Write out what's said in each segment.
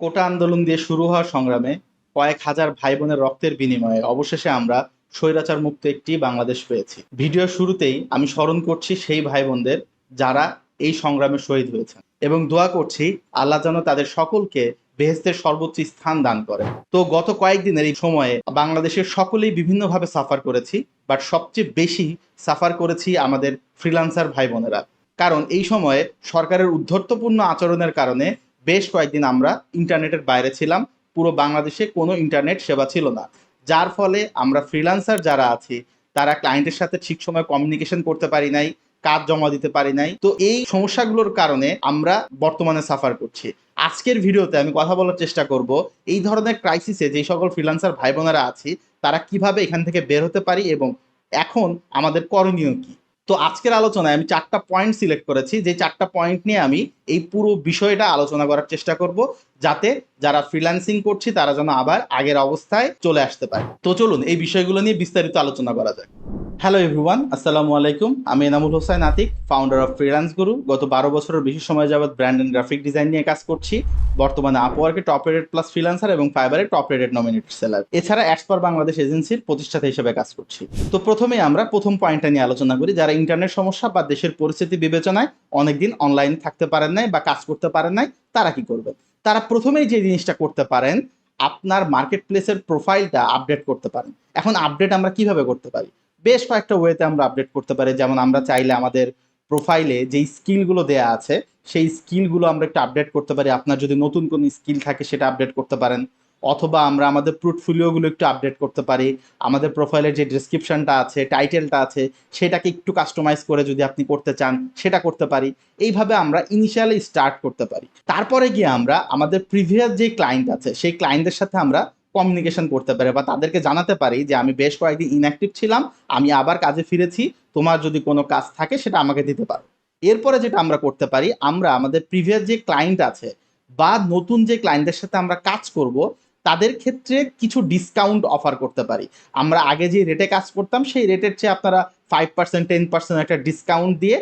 কোটা আন্দোলন দিয়ে শুরু হওয়া সংগ্রামে কয়েক হাজার ভাই বোনের রক্তের বিনিময়ে অবশেষে আমরা স্বৈরাচার মুক্ত একটি বাংলাদেশ পেয়েছি। ভিডিওর শুরুতেই আমি স্মরণ করছি সেই ভাই বোনদের যারা এই সংগ্রামে শহীদ হয়েছেন এবং দোয়া করছি আল্লাহ যেন তাদের সকলকে বেহেস্তের সর্বোচ্চ স্থান দান করে। তো গত কয়েকদিনের এই সময়ে বাংলাদেশের সকলেই বিভিন্নভাবে সাফার করেছি, বাট সবচেয়ে বেশি সাফার করেছি আমাদের ফ্রিলান্সার ভাই বোনেরা কারণ এই সময়ে সরকারের উদ্ধর্তপূর্ণ আচরণের কারণে বেশ কয়েকদিন আমরা ইন্টারনেটের বাইরে ছিলাম, পুরো বাংলাদেশে কোনো ইন্টারনেট সেবা ছিল না। যার ফলে আমরা ফ্রিল্যান্সার যারা আছি, তারা ক্লায়েন্টের সাথে ঠিক সময় কমিউনিকেশন করতে পারি নাই, কাজ জমা দিতে পারি নাই। তো এই সমস্যাগুলোর কারণে আমরা বর্তমানে সাফার করছি। আজকের ভিডিওতে আমি কথা বলার চেষ্টা করব, এই ধরনের ক্রাইসিসে যে সকল ফ্রিল্যান্সার ভাই বোনেরা আছি, তারা কীভাবে এখান থেকে বের হতে পারি এবং এখন আমাদের করণীয় কি? তো আজকের আলোচনায় আমি চারটা পয়েন্ট সিলেক্ট করেছি। যে চারটা পয়েন্ট নিয়ে আমি এই পুরো বিষয়টা আলোচনা করার চেষ্টা করব। যাতে যারা ফ্রিল্যান্সিং করছি, তারা যেন আবার আগের অবস্থায় চলে আসতে পারে। তো চলুন, এই বিষয়গুলো নিয়ে বিস্তারিত আলোচনা করা যাক। হ্যালো এভরিওয়ান আসসালামু আলাইকুম। আমি Enamul Hossain Atik founder of freelance Guru গত বারো বছরের বেশি সময় যাবৎ ব্র্যান্ড অ্যান্ড গ্রাফিক ডিজাইন নিয়ে কাজ করছি। বর্তমানে আপওয়ার্কে টপ রেটেড প্লাস ফ্রিল্যান্সার এবং ফাইবারে টপ রেটেড নমিনেটেড সেলার এছাড়া অ্যাডস ফর বাংলাদেশ এজেন্সির প্রতিষ্ঠাতা হিসেবে কাজ করছি। তো প্রথমে আমরা প্রথম পয়েন্টটা নিয়ে আলোচনা করি। যারা ইন্টারনেট সমস্যা বা দেশের পরিস্থিতি বিবেচনায় অনেকদিন অনলাইনে থাকতে পারেন নাই বা কাজ করতে পারেন নাই, তারা কি করবেন? তারা প্রথমেই যে জিনিসটা করতে পারেন, আপনার মার্কেট প্লেসের প্রোফাইলটা আপডেট করতে পারেন। এখন আপডেট আমরা কীভাবে করতে পারি? বেশ কয়েকটা ওয়েতে আমরা আপডেট করতে পারি। যেমন আমরা চাইলে আমাদের প্রোফাইলে যেই স্কিলগুলো দেয়া আছে, সেই স্কিলগুলো আমরা একটু আপডেট করতে পারি। আপনার যদি নতুন কোনো স্কিল থাকে, সেটা আপডেট করতে পারেন। অথবা আমরা আমাদের পোর্টফোলিওগুলো একটু আপডেট করতে পারি। আমাদের প্রোফাইলের যে ডিসক্রিপশনটা আছে টাইটেলটা আছে, সেটাকে একটু কাস্টমাইজ করে যদি আপনি করতে চান, সেটা করতে পারি। এইভাবে আমরা ইনিশিয়ালি স্টার্ট করতে পারি। তারপরে গিয়ে আমরা আমাদের প্রিভিয়াস যে ক্লায়েন্ট আছে, সেই ক্লায়েন্টদের সাথে আমরা কমিউনিকেশন করতে পারি বা তাদেরকে জানাতে পারি যে, আমি বেশ কয়েকদিন ইনঅ্যাক্টিভ ছিলাম, আমি আবার কাজে ফিরেছি, তোমার যদি কোনো কাজ থাকে, সেটা আমাকে দিতে পারো। এরপরে যেটা আমরা করতে পারি, আমরা আমাদের প্রিভিয়াস যে ক্লায়েন্ট আছে বা নতুন যে ক্লায়েন্টদের সাথে আমরা কাজ করব তাদের ক্ষেত্রে কিছু ডিসকাউন্ট অফার করতে পারি। আমরা আগে যে রেটে কাজ করতাম, সেই রেটের চেয়ে আপনারা ফাইভ পার্সেন্ট টেন পার্সেন্ট একটা ডিসকাউন্ট দিয়ে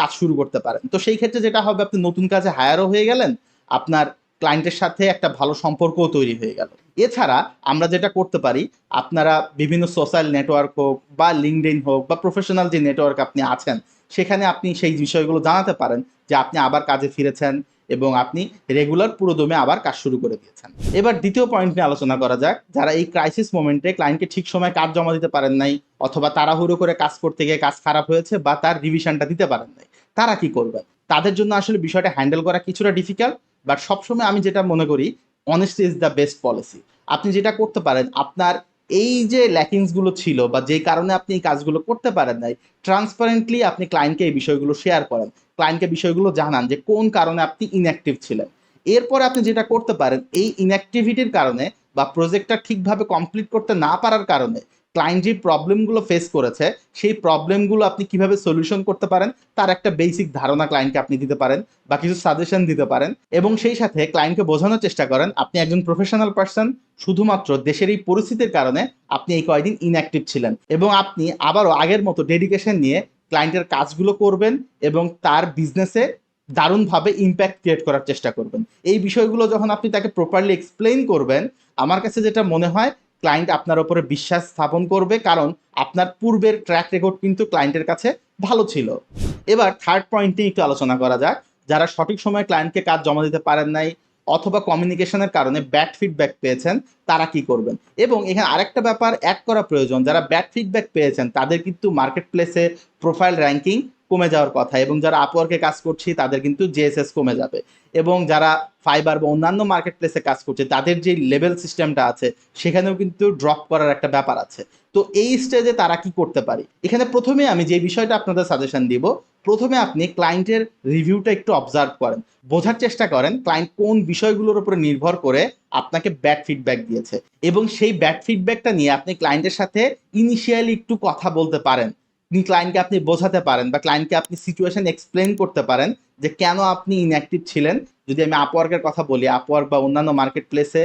কাজ শুরু করতে পারেন। তো সেই ক্ষেত্রে যেটা হবে, আপনি নতুন কাজে হায়ারও হয়ে গেলেন, আপনার ক্লায়েন্টের সাথে একটা ভালো সম্পর্কও তৈরি হয়ে গেল। এছাড়া আমরা যেটা করতে পারি, আপনারা বিভিন্ন সোশ্যাল নেটওয়ার্ক হোক বা লিঙ্কডইন হোক বা প্রফেশনাল যে নেটওয়ার্ক আপনি আছেন, সেখানে আপনি সেই বিষয়গুলো জানাতে পারেন যে আপনি আবার কাজে ফিরেছেন এবং আপনি রেগুলার পুরো দমে আবার কাজ শুরু করে দিয়েছেন। এবার দ্বিতীয় পয়েন্ট নিয়ে আলোচনা করা যাক। যারা এই ক্রাইসিস মোমেন্টে ক্লায়েন্টকে ঠিক সময় কাজ জমা দিতে পারেন নাই, অথবা তাড়াহুড়ো করে কাজ করতে গিয়ে কাজ খারাপ হয়েছে বা তার রিভিশনটা দিতে পারেন নাই, তারা কি করবেন তাদের জন্য আসলে বিষয়টা হ্যান্ডেল করা কিছুটা ডিফিকাল্ট বাট সবসময় আমি যেটা মনে করি honesty is the best policy আপনি যেটা করতে পারেন, আপনার এই যে ল্যাকিংসগুলো ছিল বা যে কারণে আপনি এই কাজগুলো করতে পারেন নাই ট্রান্সপারেন্টলি আপনি ক্লায়েন্টকে এই বিষয়গুলো শেয়ার করেন ক্লায়েন্টকে বিষয়গুলো জানান যে কোন কারণে আপনি ইনঅ্যাক্টিভ ছিলেন। এরপরে আপনি যেটা করতে পারেন, এই ইনঅ্যাক্টিভিটির কারণে বা প্রজেক্টটা ঠিকভাবে কমপ্লিট করতে না পারার কারণে ক্লায়েন্ট যে প্রবলেমগুলো ফেস করেছে, সেই প্রবলেমগুলো আপনি কীভাবে সলিউশন করতে পারেন, তার একটা বেসিক ধারণা ক্লায়েন্টকে আপনি দিতে পারেন বা কিছু সাজেশন দিতে পারেন এবং সেই সাথে ক্লায়েন্টকে বোঝানোর চেষ্টা করেন, আপনি একজন প্রফেশনাল পার্সন শুধুমাত্র দেশের এই পরিস্থিতির কারণে আপনি এই কয়েকদিন ইনঅ্যাক্টিভ ছিলেন এবং আপনি আবারও আগের মতো ডেডিকেশন নিয়ে ক্লায়েন্টের কাজগুলো করবেন এবং তার বিজনেসে দারুণভাবে ইম্প্যাক্ট ক্রিয়েট করার চেষ্টা করবেন। এই বিষয়গুলো যখন আপনি তাকে প্রপারলি এক্সপ্লেইন করবেন, আমার কাছে যেটা মনে হয় ক্লায়েন্ট আপনার উপরে বিশ্বাস স্থাপন করবে, কারণ আপনার পূর্বের ট্র্যাক রেকর্ড কিন্তু ক্লায়েন্টের কাছে ভালো ছিল। এবার থার্ড পয়েন্ট একটু আলোচনা করা যাক। যারা সঠিক সময়ে ক্লায়েন্টকে কাজ জমা দিতে পারেন নাই অথবা কমিউনিকেশনের কারণে ব্যাড ফিডব্যাক পেয়েছেন, তারা কি করবেন? এবং এখানে আরেকটা ব্যাপার অ্যাড করা প্রয়োজন। যারা ব্যাড ফিডব্যাক পেয়েছেন, তাদের কিন্তু মার্কেট প্লেসে প্রোফাইল র্যাঙ্কিং কমে যাওয়ার কথা এবং যারা আপওয়ার্কে কাজ করছি, তাদের কিন্তু জেএসএস কমে যাবে। এবং যারা ফাইবার বা অন্যান্য মার্কেট প্লেসে কাজ করছে, তাদের যে লেভেল সিস্টেমটা আছে, সেখানেও কিন্তু ড্রপ করার একটা ব্যাপার আছে। তো এই স্টেজে তারা কি করতে পারে? এখানে প্রথমে আমি যে বিষয়টা আপনাদের সাজেশন দিব, প্রথমে আপনি ক্লায়েন্টের রিভিউটা একটু অবজার্ভ করেন। বোঝার চেষ্টা করেন ক্লায়েন্ট কোন বিষয়গুলোর উপরে নির্ভর করে আপনাকে ব্যাড ফিডব্যাক দিয়েছে। এবং সেই ব্যাড ফিডব্যাকটা নিয়ে আপনি ক্লায়েন্টের সাথে ইনিশিয়ালি একটু কথা বলতে পারেন। ক্লায়েন্টকে আপনি বোঝাতে পারেন বা ক্লায়েন্টকে আপনি সিচুয়েশন এক্সপ্লেন করতে পারেন যে কেন আপনি ইনঅ্যাক্টিভ ছিলেন। যদি আমি আপওয়ার্কের কথা বলি আপওয়ার্ক বা অন্যান্য মার্কেট প্লেসে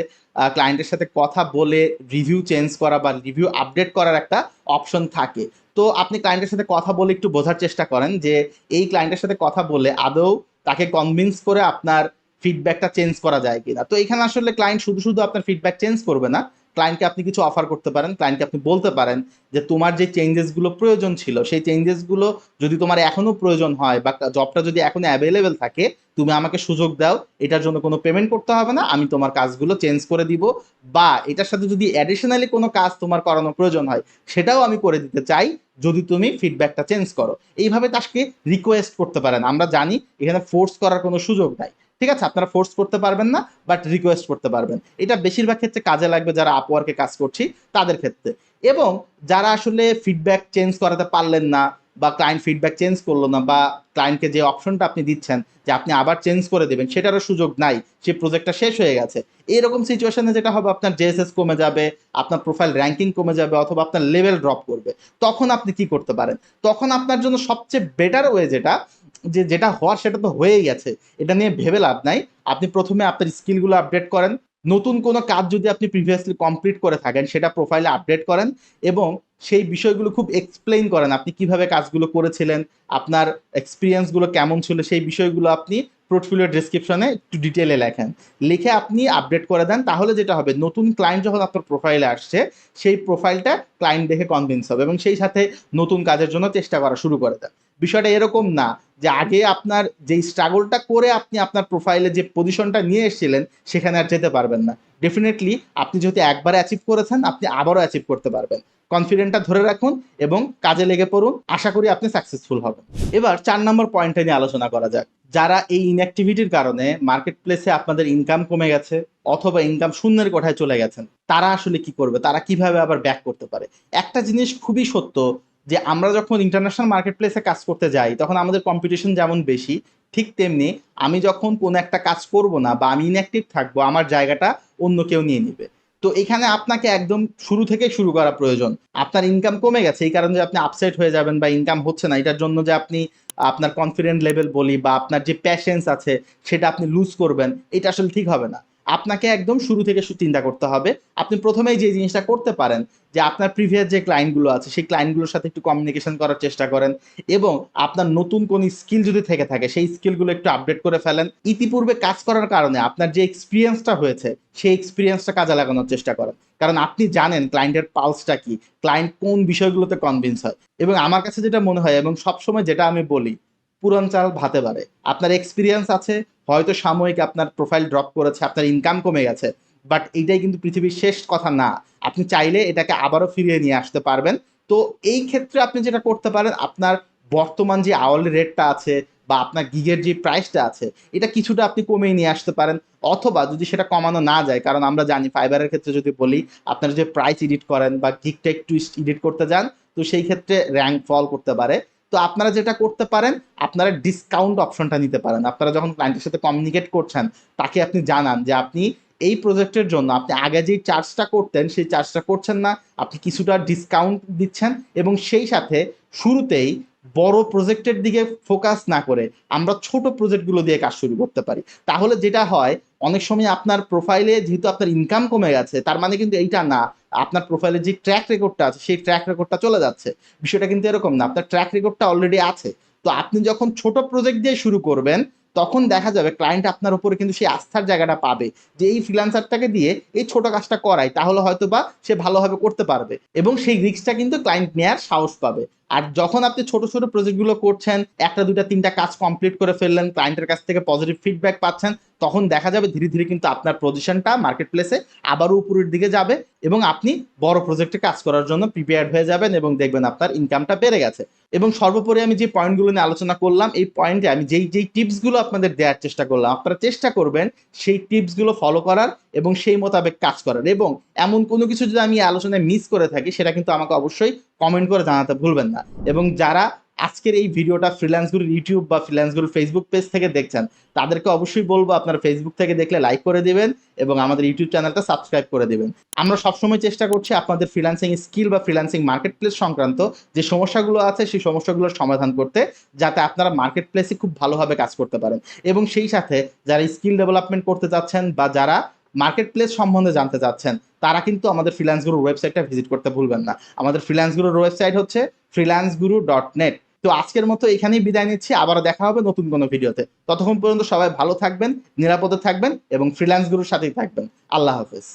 ক্লায়েন্টের সাথে কথা বলে রিভিউ চেঞ্জ করা বা রিভিউ আপডেট করার একটা অপশন থাকে। তো আপনি ক্লায়েন্টের সাথে কথা বলে একটু বোঝার চেষ্টা করেন যে এই ক্লায়েন্টের সাথে কথা বলে আদৌ তাকে কনভিন্স করে আপনার ফিডব্যাকটা চেঞ্জ করা যায় কিনা। তো এখানে আসলে ক্লায়েন্ট শুধু শুধু আপনার ফিডব্যাক চেঞ্জ করবে না ক্লায়েন্টকে আপনি কিছু অফার করতে পারেন ক্লায়েন্টকে আপনি বলতে পারেন যে তোমার যে চেঞ্জেসগুলো প্রয়োজন ছিল, সেই চেঞ্জেসগুলো যদি তোমার এখনও প্রয়োজন হয় বা জবটা যদি এখনও অ্যাভেলেবেল থাকে, তুমি আমাকে সুযোগ দাও, এটার জন্য কোনো পেমেন্ট করতে হবে না, আমি তোমার কাজগুলো চেঞ্জ করে দিব বা এটার সাথে যদি অ্যাডিশনালি কোনো কাজ তোমার করানো প্রয়োজন হয়, সেটাও আমি করে দিতে চাই, যদি তুমি ফিডব্যাকটা চেঞ্জ করো। এইভাবে তাকে রিকোয়েস্ট করতে পারেন, আমরা জানি এখানে ফোর্স করার কোনো সুযোগ নাই। ঠিক আছে, আপনারা ফোর্স করতে পারবেন না বাট রিকোয়েস্ট করতে পারবেন। এটা বেশিরভাগ ক্ষেত্রে কাজে লাগবে যারা আপওয়ার্কে কাজ করছি, তাদের ক্ষেত্রে। এবং যারা আসলে ফিডব্যাক চেঞ্জ করাতে পারলেন না, বা ক্লায়েন্ট ফিডব্যাক চেঞ্জ করল না, বা ক্লায়েন্টকে যে অপশনটা আপনি দিচ্ছেন, যে আপনি আবার চেঞ্জ করে দেবেন, সেটারও সুযোগ নাই, সে প্রজেক্টটা শেষ হয়ে গেছে। এরকম সিচুয়েশনে যেটা হবে, আপনার জেএসএস কমে যাবে, আপনার প্রোফাইল র্যাঙ্কিং কমে যাবে, অথবা আপনার লেভেল ড্রপ করবে। তখন আপনি কি করতে পারেন? তখন আপনার জন্য সবচেয়ে বেটার ওয়ে যেটা যে যেটা হওয়ার সেটা তো হয়েই গেছে। এটা নিয়ে ভেবে লাভ নাই। আপনি প্রথমে আপনার স্কিলগুলো আপডেট করেন। নতুন কোনো কাজ যদি আপনি প্রিভিয়াসলি কমপ্লিট করে থাকেন, সেটা প্রোফাইলে আপডেট করেন এবং সেই বিষয়গুলো খুব এক্সপ্লেইন করেন আপনি কীভাবে কাজগুলো করেছিলেন, আপনার এক্সপিরিয়েন্সগুলো কেমন ছিল, সেই বিষয়গুলো আপনি পোর্টফোলিও ডিসক্রিপশনে একটু ডিটেলে লেখেন। লিখে আপনি আপডেট করে দেন, তাহলে যেটা হবে, নতুন ক্লায়েন্ট যখন আপনার প্রোফাইলে আসছে, সেই প্রোফাইলটা ক্লায়েন্ট দেখে কনভিন্স হবে এবং সেই সাথে নতুন কাজের জন্য চেষ্টা করা শুরু করে দেন। বিষয়টা এরকম না যে আগে আপনার যেই স্ট্রাগলটা করে আপনি আপনার প্রোফাইলে যে পজিশনটা নিয়ে এসেছিলেন, সেখানে আর যেতে পারবেন না। ডেফিনেটলি আপনি যদি একবার অ্যাচিভ করেছেন, আপনি আবারও অ্যাচিভ করতে পারবেন। কনফিডেন্টটা ধরে রাখুন এবং কাজে লেগে পড়ুন। আশা করি আপনি সাকসেসফুল হবেন। এবার চার নম্বর পয়েন্টটা নিয়ে আলোচনা করা যাক। যারা এই ইনঅ্যাক্টিভিটির কারণে মার্কেট প্লেসে আপনাদের ইনকাম কমে গেছে অথবা ইনকাম শূন্যের কোঠায় চলে গেছেন, তারা আসলে কি করবে? তারা কীভাবে আবার ব্যাক করতে পারে? একটা জিনিস খুবই সত্য যে আমরা যখন ইন্টারন্যাশনাল মার্কেট প্লেসে কাজ করতে যাই, তখন আমাদের কম্পিটিশন যেমন বেশি, ঠিক তেমনি আমি যখন কোনো একটা কাজ করব না বা আমি ইনঅ্যাক্টিভ থাকব, আমার জায়গাটা অন্য কেউ নিয়ে নিবে। তো এখানে আপনাকে একদম শুরু থেকে শুরু করা প্রয়োজন। আপনার ইনকাম কমে গেছে, এই কারণে আপনি আপসেট হয়ে যাবেন বা ইনকাম হচ্ছে না, এটার জন্য যে আপনি আপনার কনফিডেন্ট লেভেল বলি বা আপনার যে প্যাশেন্স আছে, সেটা আপনি লুজ করবেন, এটা আসলে ঠিক হবে না। আপনাকে একদম শুরু থেকে চিন্তা করতে হবে। আপনি প্রথমেই যে জিনিসটা করতে পারেন, যে আপনার প্রিভিয়াস যে ক্লায়েন্টগুলো আছে, সেই ক্লায়েন্টগুলোর সাথে একটু কমিউনিকেশন করার চেষ্টা করেন এবং আপনার নতুন কোন স্কিল যদি থেকে থাকে, সেই স্কিলগুলো একটু আপডেট করে ফেলেন। ইতিপূর্বে কাজ করার কারণে আপনার যে এক্সপিরিয়েন্সটা হয়েছে, সেই এক্সপিরিয়েন্সটা কাজে লাগানোর চেষ্টা করেন। কারণ আপনি জানেন ক্লায়েন্টের পালসটা কি ক্লায়েন্ট কোন বিষয়গুলোতে কনভিন্স হয়। এবং আমার কাছে যেটা মনে হয় এবং সবসময় যেটা আমি বলি পুরান চাল ভাতে পারে। আপনার এক্সপিরিয়েন্স আছে, হয়তো সাময়িক আপনার প্রোফাইল ড্রপ করেছে, আপনার ইনকাম কমে গেছে বাট এইটাই কিন্তু পৃথিবীর শেষ কথা না। আপনি চাইলে এটাকে আবারও ফিরিয়ে নিয়ে আসতে পারবেন। তো এই ক্ষেত্রে আপনি যেটা করতে পারেন, আপনার বর্তমান যে আওয়ারলি রেটটা আছে বা আপনার গিগের যে প্রাইসটা আছে, এটা কিছুটা আপনি কমিয়ে নিয়ে আসতে পারেন, অথবা যদি সেটা কমানো না যায়, কারণ আমরা জানি ফাইবারের ক্ষেত্রে যদি বলি, আপনারা যে প্রাইস এডিট করেন বা গিগটা একটু এডিট করতে যান, তো সেই ক্ষেত্রে র্যাঙ্ক ফল করতে পারে। তো আপনারা যেটা করতে পারেন, আপনারা ডিসকাউন্ট অপশনটা নিতে পারেন। আপনারা যখন ক্লায়েন্টের সাথে কমিউনিকেট করছেন, তাকে আপনি জানান যে আপনি এই প্রজেক্টের জন্য, আপনি আগে যেই চার্জটা করতেন, সেই চার্জটা করছেন না, আপনি কিছুটা ডিসকাউন্ট দিচ্ছেন এবং সেই সাথে শুরুতেই বড় প্রজেক্টের দিকে ফোকাস না করে আমরা ছোট প্রজেক্টগুলো দিয়ে কাজ শুরু করতে পারি। তাহলে যেটা হয় অনেক সময় আপনার প্রোফাইলে যেহেতু আপনার ইনকাম কমে গেছে, তার মানে কিন্তু এইটা না। আপনার প্রোফাইলে যে ট্র্যাক রেকর্ডটা আছে, সেই ট্র্যাক রেকর্ডটা চলে যাচ্ছে। বিষয়টা কিন্তু এরকম না, আপনার ট্র্যাক রেকর্ডটা অলরেডি আছে। তো আপনি যখন ছোট প্রজেক্ট দিয়ে শুরু করবেন, তখন দেখা যাবে ক্লায়েন্ট আপনার উপরে কিন্তু সেই আস্থার জায়গাটা পাবে। যে এই ফ্রিলান্সারটাকে দিয়ে এই ছোট কাজটা করাই তাহলে হয়তো বা সে ভালোভাবে করতে পারবে। এবং সেই রিস্কটা কিন্তু ক্লায়েন্ট নেয়ার সাহস পাবে। আর যখন আপনি ছোট ছোট প্রজেক্টগুলো করছেন, একটা দুটা তিনটা কাজ কমপ্লিট করে ফেললেন ক্লায়েন্টের কাছ থেকে পজিটিভ ফিডব্যাক পাচ্ছেন, তখন দেখা যাবে ধীরে ধীরে কিন্তু আপনার পজিশনটা মার্কেট প্লেসে আবারও উপরের দিকে যাবে এবং আপনি বড় প্রজেক্টে কাজ করার জন্য প্রিপেয়ার্ড হয়ে যাবেন এবং দেখবেন আপনার ইনকামটা বেড়ে গেছে। এবং সর্বোপরি আমি যে পয়েন্টগুলো নিয়ে আলোচনা করলাম, এই পয়েন্টে আমি যেই যেই টিপসগুলো আপনাদের দেওয়ার চেষ্টা করলাম, আপনারা চেষ্টা করবেন সেই টিপসগুলো ফলো করার এবং সেই মোতাবেক কাজ করার এবং এমন কোনো কিছু যদি আমি আলোচনায় মিস করে থাকি, সেটা কিন্তু আমাকে অবশ্যই কমেন্ট করে জানাতে ভুলবেন না। এবং যারা আজকের এই ভিডিওটা ফ্রিল্যান্সগুলোর ইউটিউব বা ফ্রিল্যান্সগুলোর ফেসবুক পেজ থেকে দেখছেন, তাদেরকে অবশ্যই বলব আপনারা ফেসবুক থেকে দেখলে লাইক করে দিবেন এবং আমাদের ইউটিউব চ্যানেলটা সাবস্ক্রাইব করে দিবেন। আমরা সবসময় চেষ্টা করছি আপনাদের ফ্রিল্যান্সিং স্কিল বা ফ্রিল্যান্সিং মার্কেট প্লেস সংক্রান্ত যে সমস্যাগুলো আছে, সেই সমস্যাগুলোর সমাধান করতে, যাতে আপনারা মার্কেট প্লেসে খুব ভালোভাবে কাজ করতে পারেন। এবং সেই সাথে যারা স্কিল ডেভেলপমেন্ট করতে চাচ্ছেন বা যারা মার্কেট প্লেস সম্বন্ধে জানতে চাচ্ছেন, তারা কিন্তু আমাদের ফ্রিল্যান্স গুরুর ওয়েবসাইটটা ভিজিট করতে ভুলবেন না। আমাদের ফ্রিল্যান্স গুরুর ওয়েবসাইট হচ্ছে ফ্রিল্যান্স গুরু ডট নেট তো আজকের মতো এখানেই বিদায় নিচ্ছি আবার দেখা হবে নতুন কোনো ভিডিওতে। ততক্ষণ পর্যন্ত সবাই ভালো থাকবেন, নিরাপদে থাকবেন এবং ফ্রিল্যান্স গুরুর সাথেই থাকবেন। আল্লাহ হাফেজ।